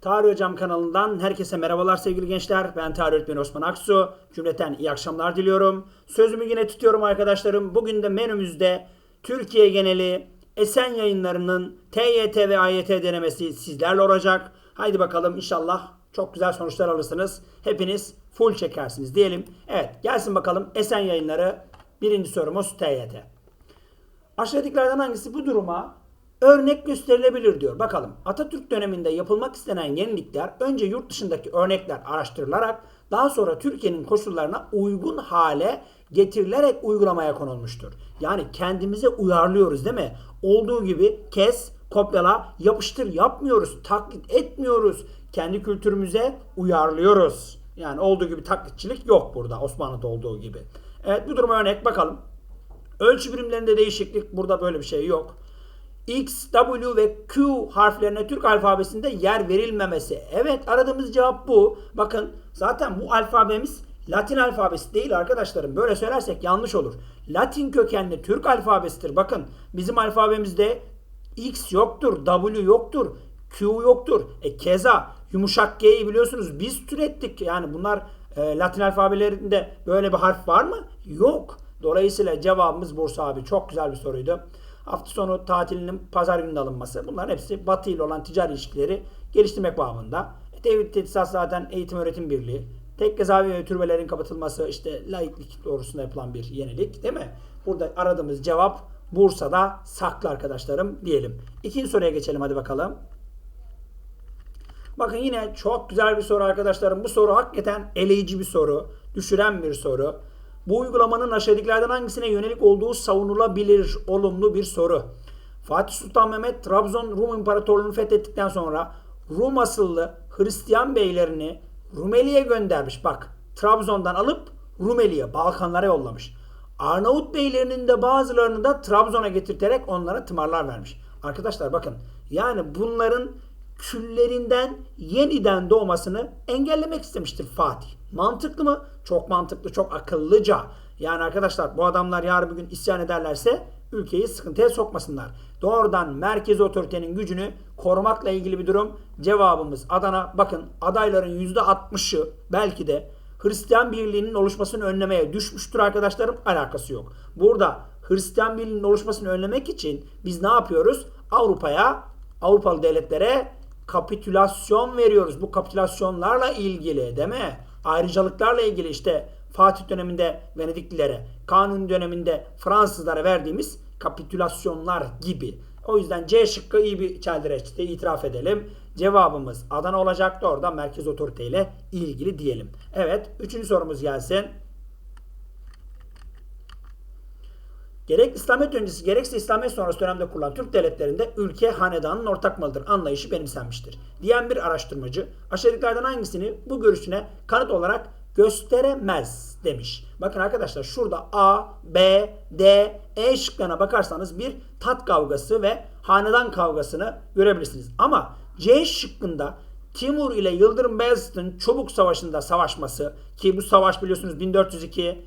Tarih Hocam kanalından herkese merhabalar sevgili gençler. Ben Tarih Öğretmeni Osman Aksu. Cümleten iyi akşamlar diliyorum. Sözümü yine tutuyorum arkadaşlarım. Bugün de menümüzde Türkiye geneli Esen yayınlarının TYT ve AYT denemesi sizlerle olacak. Haydi bakalım inşallah çok güzel sonuçlar alırsınız. Hepiniz full çekersiniz diyelim. Evet gelsin bakalım Esen yayınları birinci sorumuz TYT. Aşağıdakilerden hangisi bu duruma örnek gösterilebilir diyor. Bakalım Atatürk döneminde yapılmak istenen yenilikler önce yurt dışındaki örnekler araştırılarak daha sonra Türkiye'nin koşullarına uygun hale getirilerek uygulamaya konulmuştur. Yani kendimize uyarlıyoruz değil mi? Olduğu gibi kes, kopyala, yapıştır yapmıyoruz, taklit etmiyoruz. Kendi kültürümüze uyarlıyoruz. Yani olduğu gibi taklitçilik yok burada Osmanlı'da olduğu gibi. Evet bu duruma örnek bakalım. Ölçü birimlerinde değişiklik burada böyle bir şey yok. X, W ve Q harflerine Türk alfabesinde yer verilmemesi. Evet aradığımız cevap bu. Bakın zaten bu alfabemiz Latin alfabesi değil arkadaşlarım. Böyle söylersek yanlış olur. Latin kökenli Türk alfabesidir. Bakın bizim alfabemizde X yoktur, W yoktur, Q yoktur. E keza yumuşak G'yi biliyorsunuz biz türettik. Yani bunlar e, Latin alfabelerinde böyle bir harf var mı? Yok. Dolayısıyla cevabımız Bursa abi. Çok güzel bir soruydu. Hafta sonu tatilinin pazar gününde alınması. Bunların hepsi Batı ile olan ticari ilişkileri geliştirmek bağımında. E, Tevhid Teçhizat zaten eğitim öğretim birliği. Tekke zaviye ve türbelerin kapatılması işte laiklik doğrusunda yapılan bir yenilik değil mi? Burada aradığımız cevap Bursa'da saklı arkadaşlarım diyelim. İkinci soruya geçelim hadi bakalım. Bakın yine çok güzel bir soru arkadaşlarım. Bu soru hakikaten eleyici bir soru. Düşüren bir soru. Bu uygulamanın aşağıdakilerden hangisine yönelik olduğu savunulabilir olumlu bir soru. Fatih Sultan Mehmet Trabzon Rum İmparatorluğu'nu fethettikten sonra Rum asıllı Hristiyan beylerini Rumeli'ye göndermiş. Bak Trabzon'dan alıp Rumeli'ye, Balkanlara yollamış. Arnavut beylerinin de bazılarını da Trabzon'a getirterek onlara tımarlar vermiş. Arkadaşlar bakın yani bunların küllerinden yeniden doğmasını engellemek istemiştir Fatih. Mantıklı mı? Çok mantıklı, çok akıllıca. Yani arkadaşlar bu adamlar yarın bir gün isyan ederlerse ülkeyi sıkıntıya sokmasınlar. Doğrudan merkez otoritenin gücünü korumakla ilgili bir durum. Cevabımız Adana. Bakın adayların %60'ı belki de Hristiyan birliğinin oluşmasını önlemeye düşmüştür arkadaşlarım. Alakası yok. Burada Hristiyan birliğinin oluşmasını önlemek için biz ne yapıyoruz? Avrupa'ya, Avrupalı devletlere kapitülasyon veriyoruz. Bu kapitülasyonlarla ilgili değil mi? Ayrıcalıklarla ilgili işte Fatih döneminde Venediklilere, Kanuni döneminde Fransızlara verdiğimiz kapitülasyonlar gibi. O yüzden C şıkkı iyi bir çeldireçti. itiraf edelim. Cevabımız Adana olacaktı. Orada merkez otoriteyle ilgili diyelim. Evet. Üçüncü sorumuz gelsin. Gerek İslamiyet öncesi gerekse İslamiyet sonrası dönemde kurulan Türk devletlerinde ülke hanedanın ortak malıdır anlayışı benimsenmiştir. Diyen bir araştırmacı aşağıdakilerden hangisini bu görüşüne kanıt olarak gösteremez demiş. Bakın arkadaşlar şurada A, B, D, E şıklarına bakarsanız bir tat kavgası ve hanedan kavgasını görebilirsiniz. Ama C şıkkında Timur ile Yıldırım Beyazıt'ın Çubuk Savaşı'nda savaşması ki bu savaş biliyorsunuz 1402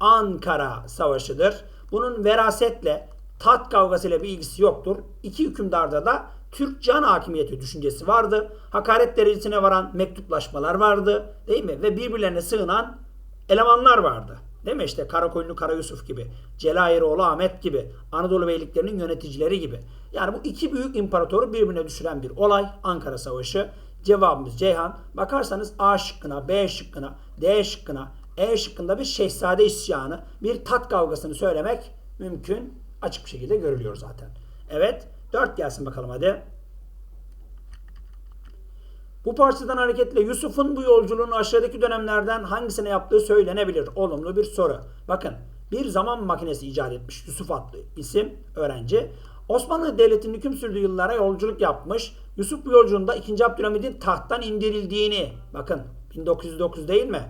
Ankara Savaşı'dır. Bunun verasetle tat kavgasıyla bir ilgisi yoktur. İki hükümdarda da Türk can hakimiyeti düşüncesi vardı. Hakaret derecesine varan mektuplaşmalar vardı. Değil mi? Ve birbirlerine sığınan elemanlar vardı. Değil mi? İşte Karakoyunlu Kara Yusuf gibi, Celayiroğlu Ahmet gibi, Anadolu beyliklerinin yöneticileri gibi. Yani bu iki büyük imparatoru birbirine düşüren bir olay Ankara Savaşı. Cevabımız Ceyhan. Bakarsanız A şıkkına, B şıkkına, D şıkkına, E şıkkında bir şehzade isyanı, bir tat kavgasını söylemek mümkün. Açık bir şekilde görülüyor zaten. Evet. 4 gelsin bakalım hadi. Bu parçadan hareketle Yusuf'un bu yolculuğunu aşağıdaki dönemlerden hangisine yaptığı söylenebilir. Olumlu bir soru. Bakın bir zaman makinesi icat etmiş Yusuf adlı isim öğrenci. Osmanlı Devleti'nin hüküm sürdüğü yıllara yolculuk yapmış. Yusuf bu yolculuğunda 2. Abdülhamid'in tahttan indirildiğini bakın 1909 değil mi?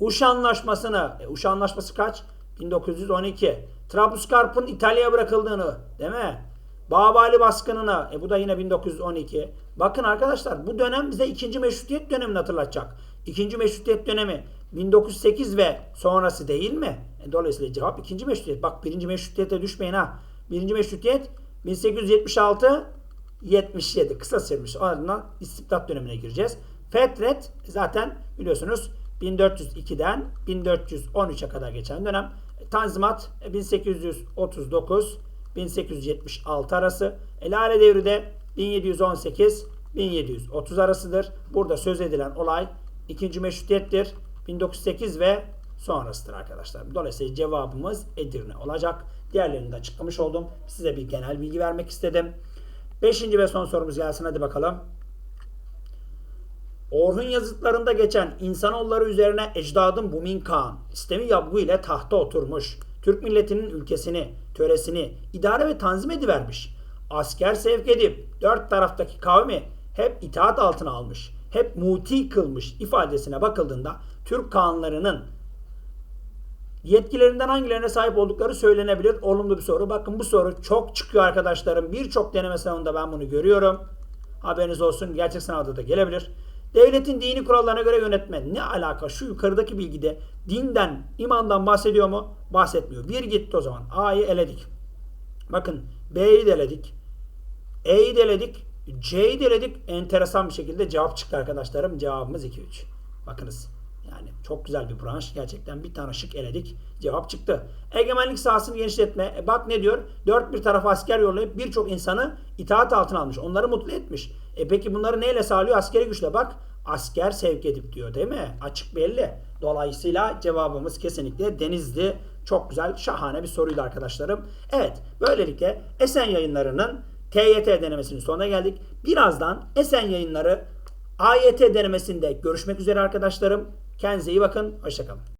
Uşa Anlaşması'nı, e, Uşa Anlaşması kaç? 1912. Trablusgarp'ın İtalya'ya bırakıldığını değil mi? Babali baskınına, e bu da yine 1912. Bakın arkadaşlar bu dönem bize ikinci meşrutiyet dönemini hatırlatacak. İkinci meşrutiyet dönemi 1908 ve sonrası değil mi? E dolayısıyla cevap ikinci meşrutiyet. Bak birinci meşrutiyete düşmeyin ha. Birinci meşrutiyet 1876 77 kısa sürmüş. Ardından istibdat dönemine gireceğiz. Fetret zaten biliyorsunuz 1402'den 1413'e kadar geçen dönem. Tanzimat 1839 1876 arası. E, Lale devri de 1718 1730 arasıdır. Burada söz edilen olay ikinci meşrutiyettir. 1908 ve sonrasıdır arkadaşlar. Dolayısıyla cevabımız Edirne olacak. Diğerlerini de açıklamış oldum. Size bir genel bilgi vermek istedim. Beşinci ve son sorumuz gelsin. Hadi bakalım. Orhun yazıtlarında geçen insanoğulları üzerine ecdadın Bumin Kağan istemi yabgu ile tahta oturmuş. Türk milletinin ülkesini, töresini idare ve tanzim edivermiş. Asker sevk edip dört taraftaki kavmi hep itaat altına almış. Hep muti kılmış ifadesine bakıldığında Türk kanlarının yetkilerinden hangilerine sahip oldukları söylenebilir. Olumlu bir soru. Bakın bu soru çok çıkıyor arkadaşlarım. Birçok deneme sınavında ben bunu görüyorum. Haberiniz olsun. Gerçek sınavda da gelebilir. Devletin dini kurallarına göre yönetme. Ne alaka? Şu yukarıdaki bilgide dinden, imandan bahsediyor mu? Bahsetmiyor. Bir gitti o zaman. A'yı eledik. Bakın B'yi de eledik. E'yi de eledik. C'yi de eledik. Enteresan bir şekilde cevap çıktı arkadaşlarım. Cevabımız 2-3. Bakınız. Yani çok güzel bir branş. Gerçekten bir tane şık eledik. Cevap çıktı. Egemenlik sahasını genişletme. E bak ne diyor? Dört bir tarafa asker yollayıp birçok insanı itaat altına almış. Onları mutlu etmiş. E peki bunları neyle sağlıyor? Askeri güçle. Bak asker sevk edip diyor değil mi? Açık belli. Dolayısıyla cevabımız kesinlikle Denizli. Çok güzel, şahane bir soruydu arkadaşlarım. Evet, böylelikle Esen yayınlarının TYT denemesinin sonuna geldik. Birazdan Esen yayınları AYT denemesinde görüşmek üzere arkadaşlarım. Kendinize iyi bakın. Hoşçakalın.